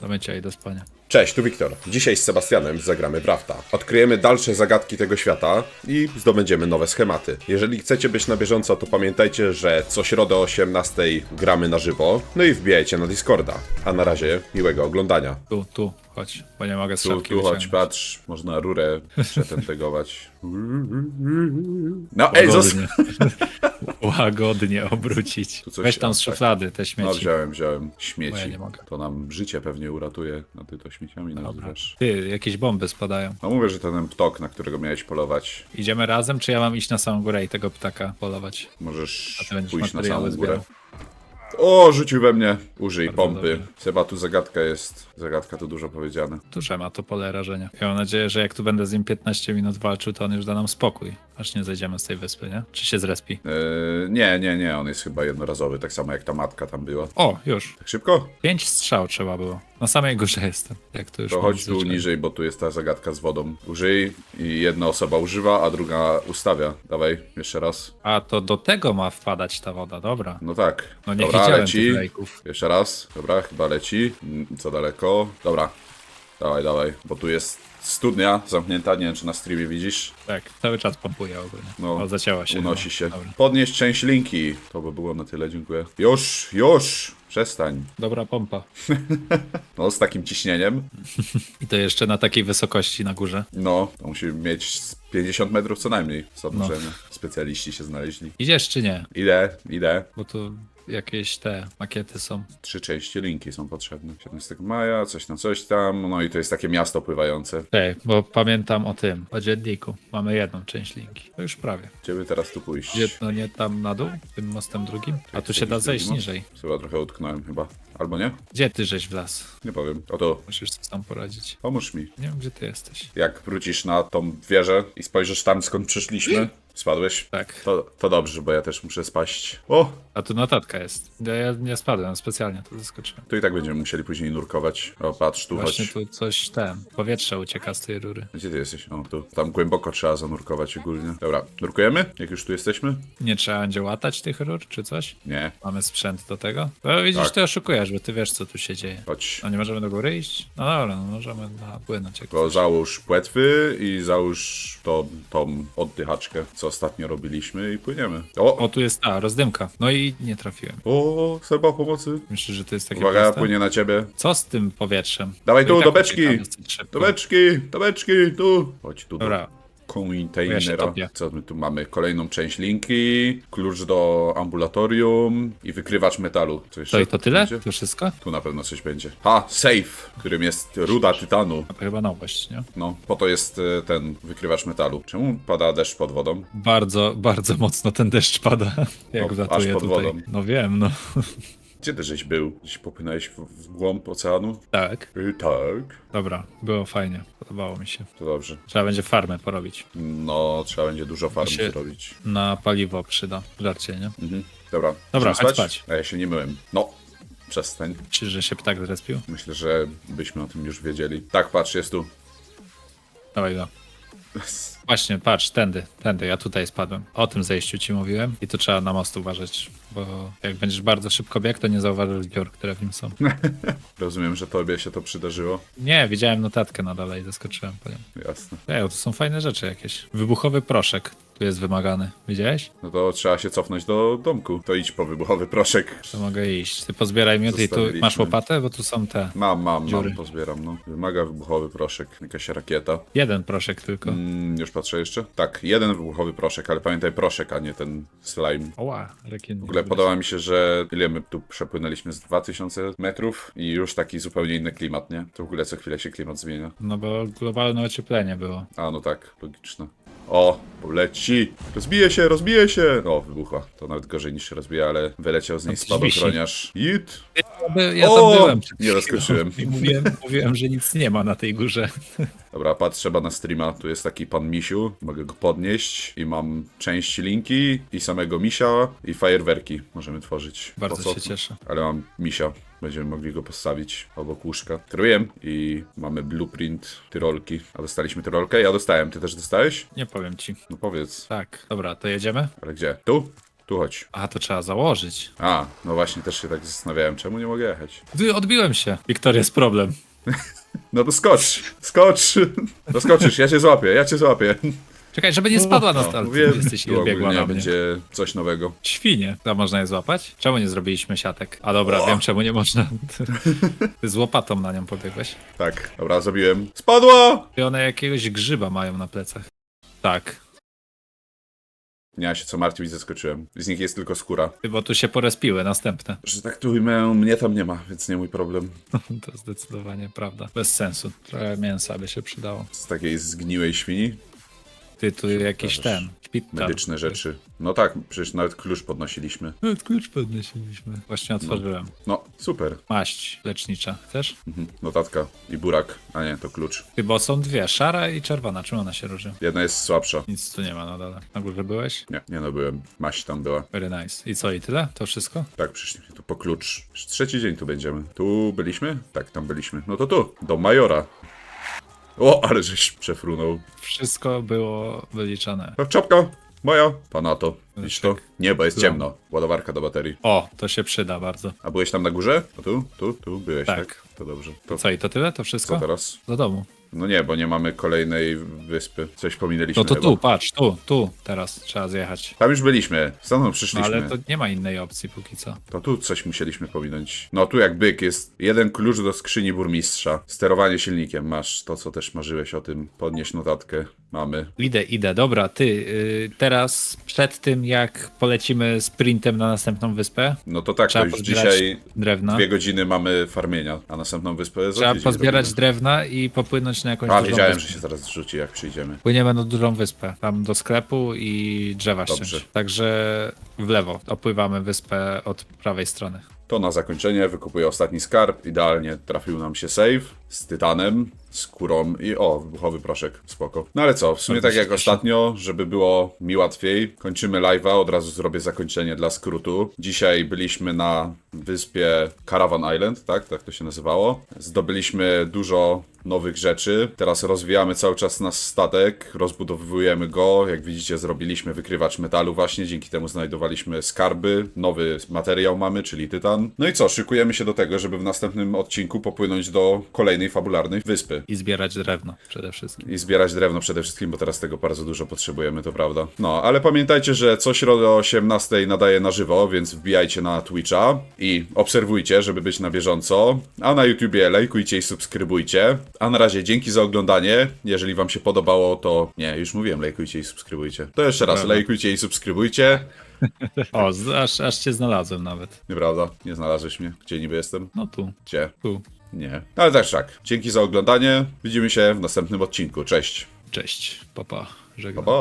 do mycia i do spania. Cześć, tu Wiktor. Dzisiaj z Sebastianem zagramy w Rafta. Odkryjemy dalsze zagadki tego świata i zdobędziemy nowe schematy. Jeżeli chcecie być na bieżąco, to pamiętajcie, że co środę o 18 gramy na żywo, no i wbijajcie na Discorda. A na razie miłego oglądania. Tu, tu, chodź, bo nie mogę Tu, strzałki tu chodź, wyciągnąć. patrz, można rurę przetentegować. No ej, zos... Łagodnie obrócić. Tu coś- Weź tam z tak. szuflady te No śmieci. wziąłem, wziąłem Bo ja śmieci. nie mogę. To nam życie pewnie uratuje, a ty to śmieciami nazywasz. Ty, jakieś bomby spadają. No mówię, że ten ptok, na którego miałeś polować, Idziemy razem, czy ja mam iść na samą górę i tego ptaka polować? możesz A ty będziesz pójść na materiały samą górę. O, rzucił we mnie. Użyj pompy. dobrze. Seba, tu zagadka jest. Zagadka tu dużo powiedziane. Duże ma to pole rażenia. Ja mam nadzieję, że jak tu będę z nim 15 minut walczył, to on już da nam spokój. Aż nie zejdziemy z tej wyspy, nie? Czy się zrespi? Yy, nie, nie, nie, on jest chyba jednorazowy, tak samo jak ta matka tam była. O, już. Tak szybko? Pięć strzał trzeba było. Na samej górze jestem. Jak to już To mam chodź tu zwyczaj. niżej, bo tu jest ta zagadka z wodą. Użyj i jedna osoba używa, a druga ustawia. Dawaj, jeszcze raz. A to do tego ma wpadać ta woda, dobra. No tak. No nie Dobra, widziałem leci. tych lejków. Jeszcze raz. Dobra, chyba leci. Mm, Co daleko? Dobra. Dawaj, dawaj, bo tu jest studnia zamknięta, nie wiem czy na streamie widzisz. Tak, cały czas pompuje ogólnie. No, o, zacięła się. Unosi chyba. się. Dobra. Podnieść część linki. To by było na tyle, dziękuję. Już, już! Przestań. Dobra pompa. No, z takim ciśnieniem. I to jeszcze na takiej wysokości na górze. No, to musi mieć z 50 metrów co najmniej. Z No. Specjaliści się znaleźli. Idziesz czy nie? Ile? Ile? Bo tu jakieś te makiety są. Trzy części linki są potrzebne. 17 maja, coś na coś tam. No i to jest takie miasto pływające. Ej, bo pamiętam o tym, o dzienniku. Mamy jedną część linki. To już prawie. Gdzie by teraz tu pójść? Gdzie, no nie tam na dół, tym mostem drugim? A tu się da zejść niżej. Chyba trochę utknąłem chyba. Albo nie? Gdzie ty żeś w las? Nie powiem. Oto, Musisz coś tam poradzić. pomóż mi. Nie wiem, gdzie ty jesteś. Jak wrócisz na tą wieżę i spojrzysz tam, skąd przyszliśmy, spadłeś? Tak. To, to dobrze, bo ja też muszę spaść. O! A tu notatka jest. Ja, ja nie spadłem specjalnie, to zaskoczyłem. Tu i tak będziemy musieli później nurkować. O, patrz, tu Właśnie chodź. tu coś ten, powietrze ucieka z tej rury. Gdzie ty jesteś? O, tu. Tam głęboko trzeba zanurkować ogólnie. Dobra, nurkujemy? Jak już tu jesteśmy? Nie trzeba będzie łatać tych rur, czy coś? Nie. Mamy sprzęt do tego? No widzisz, Tak. ty oszukujesz, bo ty wiesz, co tu się dzieje. Chodź. No nie możemy do góry iść? No dobra, no możemy napłynąć. Jak To załóż płetwy i załóż to, tą oddychaczkę, co ostatnio robiliśmy i płyniemy. O! O, tu jest ta, rozdymka. No i nie trafiłem. O, Seba, pomocy. Myślę, że to jest takie Uwaga, proste? płynie na ciebie. Co z tym powietrzem? Dawaj To i tu, tak do beczki. uciekamy dosyć szybko. Do beczki, do beczki, tu. Chodź tu Dobra, containera. Co my tu mamy? Kolejną część linki, klucz do ambulatorium i wykrywacz metalu. Co jeszcze to i to tyle? będzie? To wszystko? Tu na pewno coś będzie. Ha, safe, którym jest ruda tytanu. No to chyba nowość, nie? No, po to jest e, ten wykrywacz metalu. Czemu pada deszcz pod wodą? Bardzo, bardzo mocno ten deszcz pada. Jak O, wlatuje aż pod tutaj. wodą. No wiem, no. Gdzie ty żeś był? Gdzieś popłynąłeś w, w głąb oceanu? tak. Y, tak. Dobra, było fajnie. Podobało mi się. To dobrze. Trzeba będzie farmę porobić. No, trzeba będzie dużo farm się- zrobić. Na paliwo przyda. Żarcie, nie? Mhm. Dobra. Dobra, chodź spać. A ja się nie myłem. No, przestań. Czy że się ptak zrespił? Myślę, że byśmy o tym już wiedzieli. Tak, patrz, jest tu. Dawaj go. Właśnie, patrz, tędy, tędy, ja tutaj spadłem. O tym zejściu ci mówiłem i tu trzeba na most uważać, bo jak będziesz bardzo szybko biegł, to nie zauważysz dziur, które w nim są. Rozumiem, że tobie się to przydarzyło. Nie, widziałem notatkę na dole i zaskoczyłem po nią. Jasne. Ej, to są fajne rzeczy jakieś. Wybuchowy proszek tu jest wymagany. Widziałeś? No to trzeba się cofnąć do domku. To idź po wybuchowy proszek. To mogę iść. Ty pozbieraj miód i tu Zostawiliśmy. masz łopatę, bo tu są te. Mam, mam, Dziury. mam, pozbieram, no. Wymaga wybuchowy proszek. Jakaś rakieta. Jeden proszek tylko. Mm, już patrzę jeszcze? Tak, jeden wybuchowy proszek, ale pamiętaj proszek, a nie ten slime. Oła, rekin. W ogóle podoba mi się, że ile my tu przepłynęliśmy z 2000 metrów i już taki zupełnie inny klimat, nie? To w ogóle co chwilę się klimat zmienia. No bo globalne ocieplenie było. A, no tak, logiczne. O, poleci! Rozbije się, rozbije się! O, wybuchła. To nawet gorzej niż się rozbija, ale wyleciał z niej wisi. spadochroniarz. Jit! Ja O! tam byłem. Nie zaskoczyłem. I mówiłem, mówiłem, że nic nie ma na tej górze. Dobra, patrz, trzeba na streama. Tu jest taki pan Misiu. Mogę go podnieść i mam część linki i samego Misia i fajerwerki możemy tworzyć. Bardzo się cieszę. Ale mam Misia. Będziemy mogli go postawić obok łóżka. Kieruję i mamy blueprint tyrolki. A dostaliśmy tyrolkę? Ja dostałem. Ty też dostałeś? Nie powiem ci. No powiedz. Tak, dobra, to jedziemy? Ale gdzie? Tu? Tu chodź. A, to trzeba założyć. A, no właśnie, też się tak zastanawiałem, czemu nie mogę jechać. Ty, odbiłem się. Wiktor, jest problem. No to skocz, skocz. No skoczysz, ja cię złapię, ja cię złapię. Czekaj, żeby nie spadła na No, stal. mówiłem, Jesteś i ogólnie na mnie. będzie coś nowego. Świnie. To można je złapać? Czemu nie zrobiliśmy siatek? A dobra, O. wiem czemu nie można. Ty z łopatą na nią pobiegłeś. Tak, dobra, zrobiłem. Spadła! I one jakiegoś grzyba mają na plecach. Tak. Nie, ja się co martwić, zaskoczyłem. Z nich jest tylko skóra. Bo tu się porespiły następne. Że tak tu ujmę, mnie tam nie ma, więc nie mój problem. To zdecydowanie prawda. Bez sensu. Trochę mięsa by się przydało. Z takiej zgniłej świni, Ty, tu jakiś ten. Medyczne rzeczy. No tak, przecież nawet klucz podnosiliśmy. Nawet klucz podnosiliśmy. Właśnie otworzyłem. No, super. Maść lecznicza. Chcesz? Mhm. Notatka i burak. A nie, to klucz. Ty, bo są dwie. Szara i czerwona. Czym ona się różni? Jedna jest słabsza. Nic tu nie ma na dole. Na górze byłeś? Nie, nie no byłem. Maść tam była. Very nice. I co, i tyle? To wszystko? Tak, przyszliśmy tu po klucz. Już Trzeci dzień tu będziemy. Tu byliśmy? Tak, tam byliśmy. No to tu, do Majora. O, ale żeś przefrunął. Wszystko było wyliczone. O, Czapka! Moja! Pana to. Widzisz to? Tak. Nie, bo jest No. ciemno. Ładowarka do baterii. O, to się przyda bardzo. A byłeś tam na górze? O tu? Tu? Tu byłeś, tak? Tak. To dobrze. To Co, i to tyle? To co wszystko? teraz? Do domu. No nie, bo nie mamy kolejnej wyspy. Coś pominęliśmy No to chyba. tu, patrz, tu, tu. Teraz trzeba zjechać. Tam już byliśmy. Stamtąd No, przyszliśmy. ale to nie ma innej opcji póki co. To tu coś musieliśmy pominąć. No tu jak byk jest jeden klucz do skrzyni burmistrza. Sterowanie silnikiem. Masz to, co też marzyłeś o tym. Podnieś notatkę. Mamy. Idę, idę. Dobra, ty, yy, teraz przed tym jak polecimy sprintem na następną wyspę, No to tak, to już pozbierać dzisiaj drewna. dwie godziny mamy farmienia, a następną wyspę za Trzeba tydzień pozbierać robimy. drewna i popłynąć na jakąś A, dużą wiedziałem, wyspę. że się zaraz zrzuci, jak przyjdziemy. Płyniemy na dużą wyspę, tam do sklepu i drzewa Dobrze. ściąć. Także w lewo opływamy wyspę od prawej strony. To na zakończenie wykupuję ostatni skarb. Idealnie trafił nam się save z tytanem, skórą i o, wybuchowy proszek. Spoko. No ale co, w sumie tak jak ostatnio, żeby było mi łatwiej, kończymy live'a, od razu zrobię zakończenie dla skrótu. Dzisiaj byliśmy na wyspie Caravan Island, tak? Tak to się nazywało. Zdobyliśmy dużo nowych rzeczy. Teraz rozwijamy cały czas nasz statek, rozbudowujemy go. Jak widzicie, zrobiliśmy wykrywacz metalu właśnie, dzięki temu znajdowaliśmy skarby. Nowy materiał mamy, czyli tytan. No i co, szykujemy się do tego, żeby w następnym odcinku popłynąć do kolejnej fabularnej wyspy. I zbierać drewno przede wszystkim. I zbierać drewno przede wszystkim, bo teraz tego bardzo dużo potrzebujemy, to prawda. No, ale pamiętajcie, że co środę o 18 nadaje na żywo, więc wbijajcie na Twitcha i obserwujcie, żeby być na bieżąco. A na YouTubie lajkujcie i subskrybujcie. A na razie dzięki za oglądanie. Jeżeli wam się podobało, to nie, już mówiłem, lajkujcie i subskrybujcie. To jeszcze raz, Prawda. lajkujcie i subskrybujcie. O, z- aż, aż cię znalazłem nawet. Nieprawda, nie znalazłeś mnie. Gdzie niby jestem? No tu, Gdzie? tu. Nie. Ale też tak. Dzięki za oglądanie. Widzimy się w następnym odcinku. Cześć. Cześć, papa. Pa, Żegnam. pa.